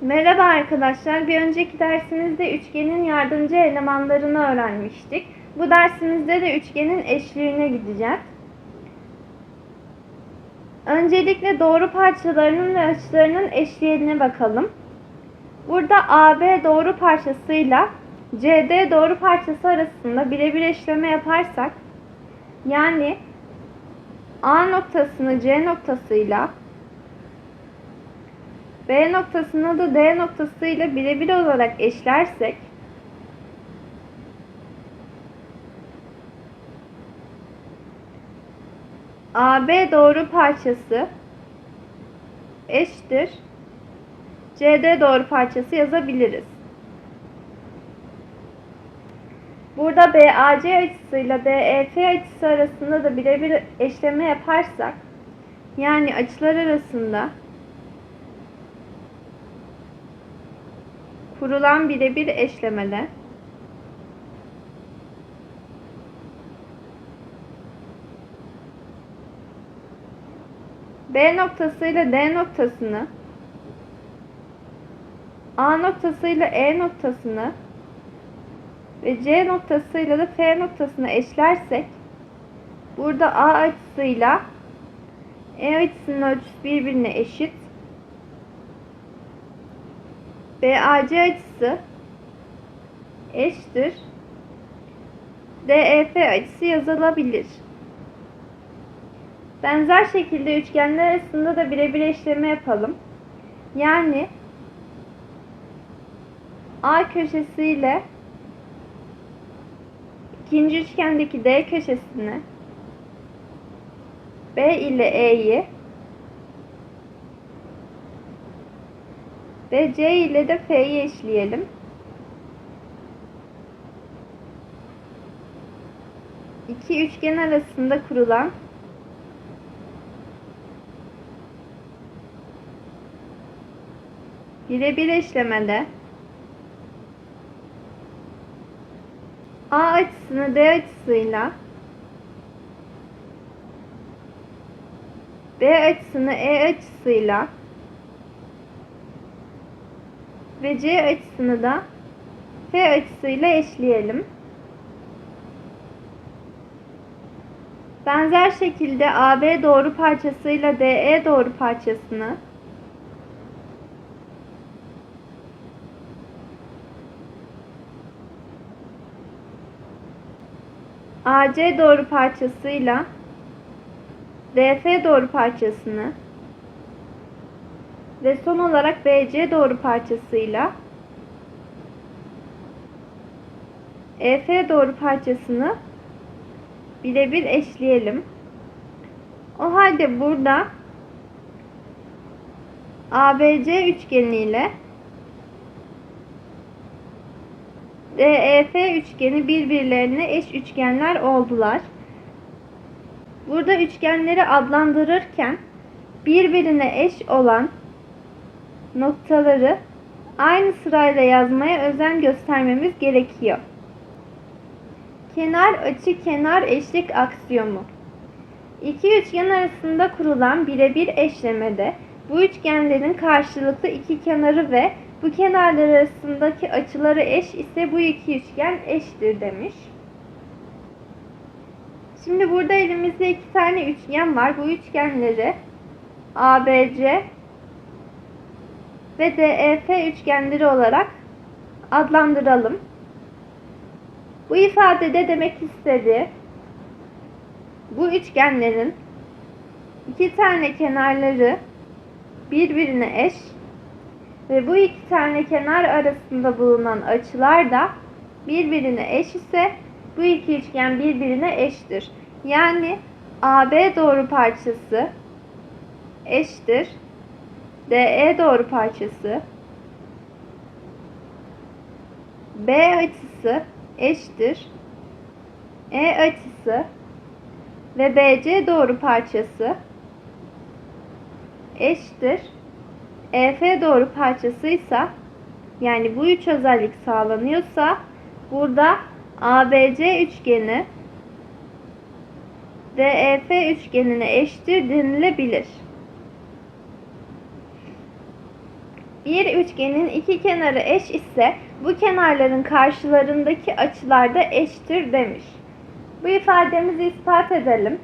Merhaba arkadaşlar. Bir önceki dersimizde üçgenin yardımcı elemanlarını öğrenmiştik. Bu dersimizde de üçgenin eşliğine gideceğiz. Öncelikle doğru parçalarının ve açılarının eşliğine bakalım. Burada AB doğru parçasıyla CD doğru parçası arasında birebir eşleme yaparsak yani A noktasını C noktasıyla B noktasını da D noktasıyla birebir olarak eşlersek AB doğru parçası eşittir CD doğru parçası yazabiliriz. Burada BAC açısıyla DEF açısı arasında da birebir eşleme yaparsak yani açılar arasında kurulan birebir eşlemede B noktasıyla D noktasını A noktasıyla E noktasını ve C noktasıyla da F noktasını eşlersek burada A açısıyla E açısının ölçüsü birbirine eşit. BAC açısı eşittir. DEF açısı yazılabilir. Benzer şekilde üçgenler arasında da birebir eşleme yapalım. Yani A köşesiyle ikinci üçgendeki D köşesini B ile E'yi ve C ile de F'yi eşleyelim. İki üçgen arasında kurulan birebir eşlemede A açısını D açısıyla B açısını E açısıyla ve C açısını da F açısıyla eşleyelim. Benzer şekilde AB doğru parçasıyla DE doğru parçasını AC doğru parçasıyla DF doğru parçasını ve son olarak BC doğru parçasıyla EF doğru parçasını birebir eşleyelim. O halde burada ABC üçgeni ile DEF üçgeni birbirlerine eş üçgenler oldular. Burada üçgenleri adlandırırken birbirine eş olan noktaları aynı sırayla yazmaya özen göstermemiz gerekiyor. Kenar açı kenar eşlik aksiyomu. İki üçgen arasında kurulan birebir eşlemede bu üçgenlerin karşılıklı iki kenarı ve bu kenarlar arasındaki açıları eş ise bu iki üçgen eştir demiş. Şimdi burada elimizde iki tane üçgen var. Bu üçgenleri ABC ve DEF üçgenleri olarak adlandıralım. Bu ifadede demek istedi. Bu üçgenlerin iki tane kenarları birbirine eş ve bu iki tane kenar arasında bulunan açılar da birbirine eş ise bu iki üçgen birbirine eştir. Yani AB doğru parçası eşittir. DE doğru parçası B açısı eşittir. E açısı ve BC doğru parçası eşittir. EF doğru parçası ise yani bu üç özellik sağlanıyorsa burada ABC üçgeni DEF üçgenine eşittir denilebilir. Bir üçgenin iki kenarı eş ise bu kenarların karşılarındaki açılar da eşittir demiş. Bu ifademizi ispat edelim.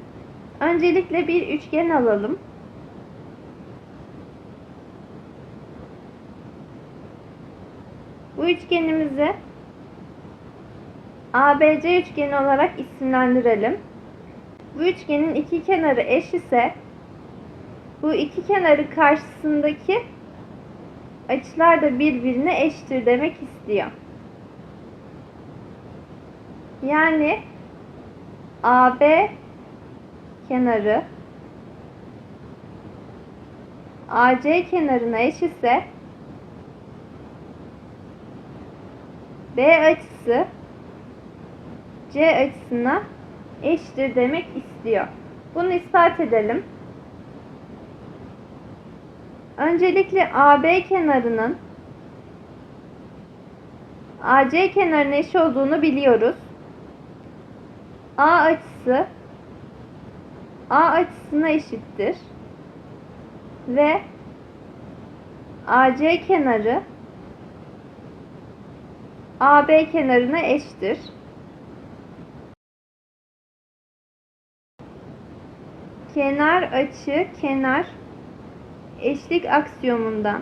Öncelikle bir üçgen alalım. Bu üçgenimizi ABC üçgeni olarak isimlendirelim. Bu üçgenin iki kenarı eş ise bu iki kenarı karşısındaki açılar da birbirine eşittir demek istiyor. Yani AB kenarı AC kenarına eş ise B açısı C açısına eşittir demek istiyor. Bunu ispat edelim. Öncelikle AB kenarının AC kenarına eş olduğunu biliyoruz. A açısı A açısına eşittir. Ve AC kenarı AB kenarına eşittir. Kenar açı kenar eşlik aksiyomundan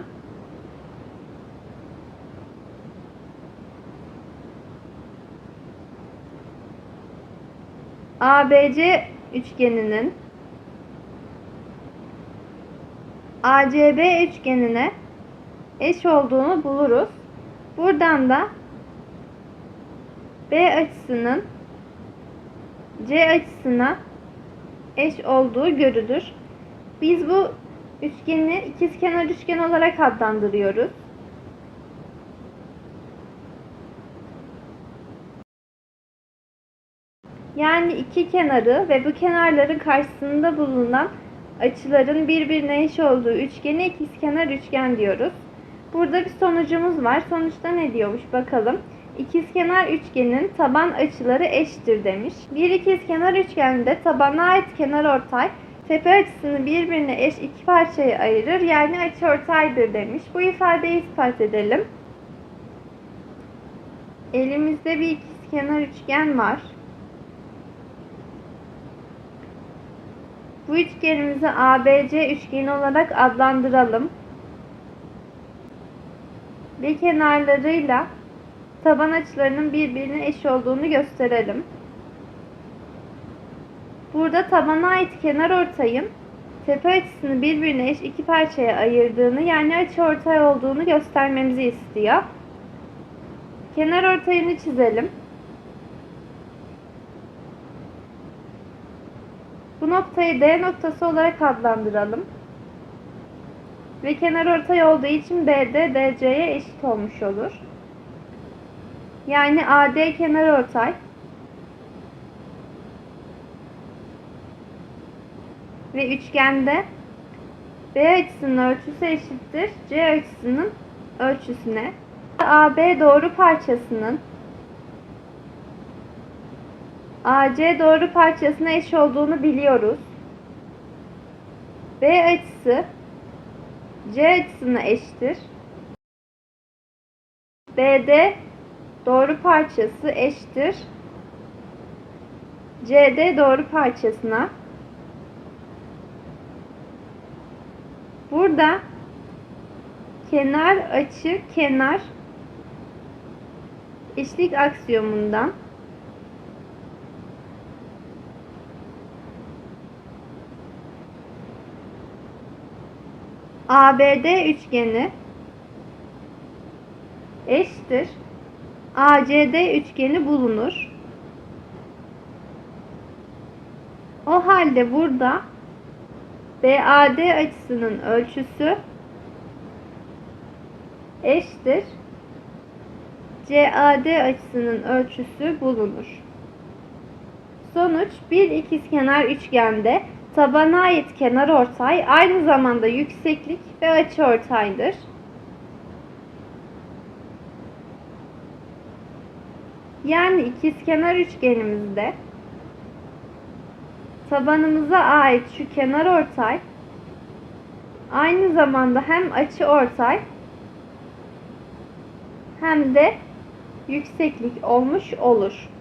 ABC üçgeninin ACB üçgenine eş olduğunu buluruz. Buradan da B açısının C açısına eş olduğu görülür. Biz bu üçgeni ikizkenar üçgen olarak adlandırıyoruz. Yani iki kenarı ve bu kenarların karşısında bulunan açıların birbirine eş olduğu üçgeni ikizkenar üçgen diyoruz. Burada bir sonucumuz var. Sonuçta ne diyormuş bakalım. İkizkenar üçgenin taban açıları eşittir demiş. Bir ikizkenar üçgende tabana ait kenarortay tepe açısını birbirine eş iki parçaya ayırır. Yani açıortaydır demiş. Bu ifadeyi ispat edelim. Elimizde bir ikizkenar üçgen var. Bu üçgenimizi ABC üçgeni olarak adlandıralım. Ve kenarlarıyla taban açılarının birbirine eş olduğunu gösterelim. Burada tabana ait kenar ortayın tepe açısını birbirine eş iki parçaya ayırdığını yani açı ortay olduğunu göstermemizi istiyor. Kenar ortayını çizelim. Bu noktayı D noktası olarak adlandıralım. Ve kenar ortay olduğu için BD DC'ye eşit olmuş olur. Yani AD kenar ortay ve üçgende B açısının ölçüsü eşittir C açısının ölçüsüne. AB doğru parçasının AC doğru parçasına eş olduğunu biliyoruz. B açısı C açısına eşittir. BD doğru parçası eşittir. CD doğru parçasına. Burada kenar açı kenar eşlik aksiyomundan ABD üçgeni eşittir. ACD üçgeni bulunur. O halde burada BAD açısının ölçüsü eşittir. CAD açısının ölçüsü bulunur. Sonuç bir ikizkenar üçgende tabana ait kenar ortay aynı zamanda yükseklik ve açı ortaydır. Yani ikizkenar üçgenimizde tabanımıza ait şu kenar ortay aynı zamanda hem açı ortay hem de yükseklik olmuş olur.